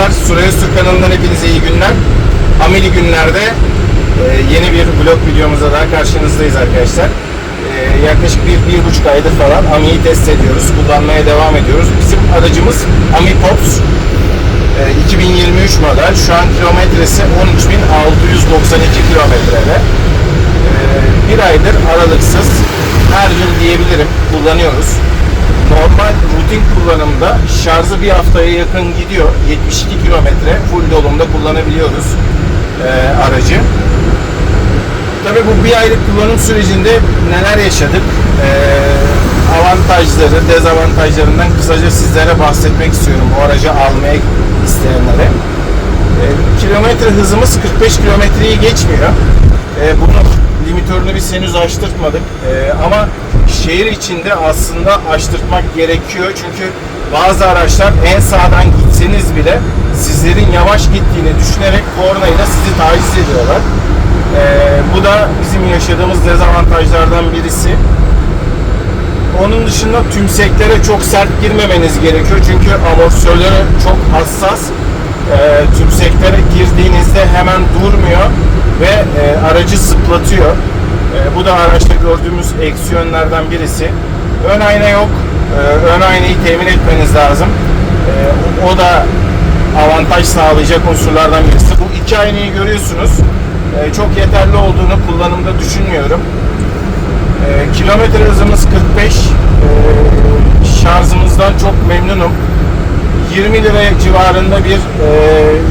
Merhabalar, Suraya Sur kanalından hepinize iyi günler. Ameli günlerde e, yeni bir vlog videomuzda daha karşınızdayız arkadaşlar. E, yaklaşık bir, bir buçuk aydır falan Ami'yi test ediyoruz, kullanmaya devam ediyoruz. Bizim aracımız Ami Pops. E, 2023 model. Şu an kilometresi 13.692 kilometrede. E, bir aydır aralıksız her gün diyebilirim kullanıyoruz. Normal rutin kullanımda şarjı bir haftaya yakın gidiyor. 72 kilometre full dolumda kullanabiliyoruz e, aracı. Tabii bu bir aylık kullanım sürecinde neler yaşadık? E, avantajları, dezavantajlarından kısaca sizlere bahsetmek istiyorum bu aracı almaya isteyenlere. E, kilometre hızımız 45 kilometreyi geçmiyor. E, bunu limitörünü biz henüz açtırtmadık. E, ama şehir içinde aslında açtırtmak gerekiyor. Çünkü bazı araçlar en sağdan gitseniz bile sizlerin yavaş gittiğini düşünerek kornayla sizi taciz ediyorlar. E, bu da bizim yaşadığımız dezavantajlardan birisi. Onun dışında tümseklere çok sert girmemeniz gerekiyor. Çünkü amortisörleri çok hassas. E, tümseklere girdiğinizde hemen durmuyor ve e, aracı zıplatıyor. E, bu da araçta gördüğümüz eksi yönlerden birisi. Ön ayna yok. E, ön aynayı temin etmeniz lazım. E, o da avantaj sağlayacak unsurlardan birisi. Bu iki aynayı görüyorsunuz. E, çok yeterli olduğunu kullanımda düşünmüyorum. E, kilometre hızımız 45. E, 20 lira civarında bir e,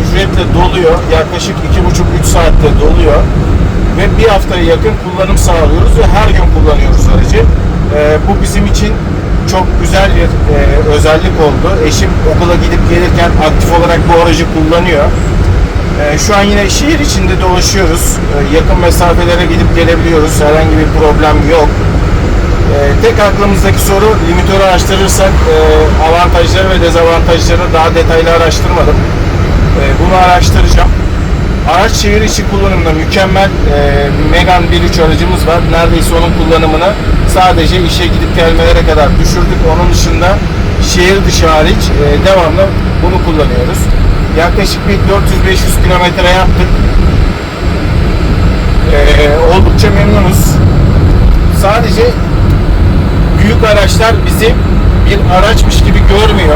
ücretle doluyor. Yaklaşık 2,5-3 saatte doluyor. Ve bir haftaya yakın kullanım sağlıyoruz ve her gün kullanıyoruz aracı. E, bu bizim için çok güzel bir e, özellik oldu. Eşim okula gidip gelirken aktif olarak bu aracı kullanıyor. Ee, Şu an yine şehir içinde dolaşıyoruz. Ee, Yakın mesafelere gidip gelebiliyoruz. Herhangi bir problem yok. Ee, Tek aklımızdaki soru limitörü araştırırsak e, avantajları ve dezavantajlarını daha detaylı araştırmadım. Ee, Bunu araştıracağım. Araç şehir içi kullanımda mükemmel e, Megane 1.3 aracımız var. Neredeyse onun kullanımını sadece işe gidip gelmelere kadar düşürdük. Onun dışında şehir dışı hariç e, devamlı bunu kullanıyoruz. Yaklaşık bir 400-500 kilometre yaptık. E, oldukça memnunuz. Sadece büyük araçlar bizi bir araçmış gibi görmüyor.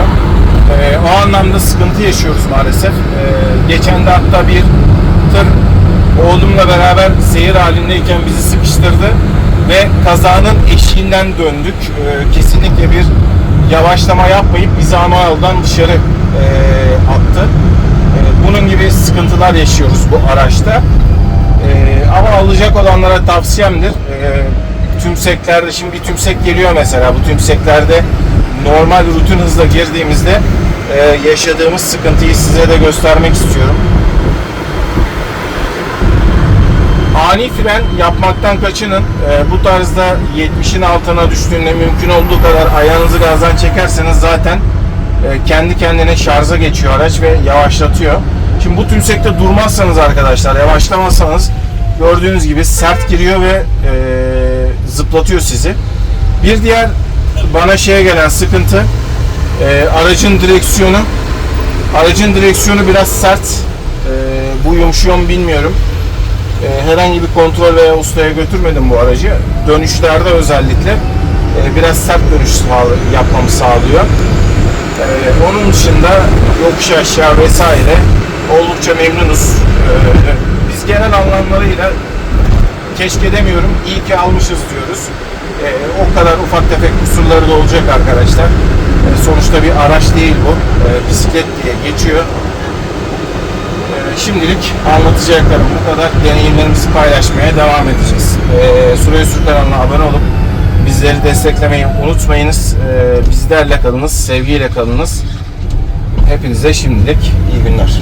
Ee, o anlamda sıkıntı yaşıyoruz maalesef. Ee, geçen de hatta bir tır oğlumla beraber seyir halindeyken bizi sıkıştırdı ve kazanın eşiğinden döndük. Ee, kesinlikle bir yavaşlama yapmayıp bizi ana yoldan dışarı e, attı. Ee, bunun gibi sıkıntılar yaşıyoruz bu araçta. Ee, ama alacak olanlara tavsiyemdir. Ee, tümseklerde şimdi bir tümsek geliyor mesela. Bu tümseklerde normal rutin hızla girdiğimizde e, yaşadığımız sıkıntıyı size de göstermek istiyorum. Ani fren yapmaktan kaçının. Ee, bu tarzda 70'in altına düştüğünde mümkün olduğu kadar ayağınızı gazdan çekerseniz zaten e, kendi kendine şarja geçiyor araç ve yavaşlatıyor. Şimdi bu tümsekte durmazsanız arkadaşlar, yavaşlamazsanız gördüğünüz gibi sert giriyor ve e, zıplatıyor sizi. Bir diğer bana şeye gelen sıkıntı e, aracın direksiyonu. Aracın direksiyonu biraz sert. E, bu yumuşuyor mu bilmiyorum. E, herhangi bir kontrol veya ustaya götürmedim bu aracı. Dönüşlerde özellikle e, biraz sert dönüş yapmamı sağlıyor. E, onun dışında yokuş aşağı vesaire oldukça memnunuz. E, biz genel anlamlarıyla keşke demiyorum, iyi ki almışız diyoruz. E, o kadar ufak tefek kusurları da olacak arkadaşlar. E, sonuçta bir araç değil bu. E, bisiklet diye geçiyor. E, şimdilik anlatacaklarım bu kadar. Deneyimlerimizi paylaşmaya devam edeceğiz. E, Süreyya Sur kanalına abone olup bizleri desteklemeyi unutmayınız. E, bizlerle kalınız, sevgiyle kalınız. Hepinize şimdilik iyi günler.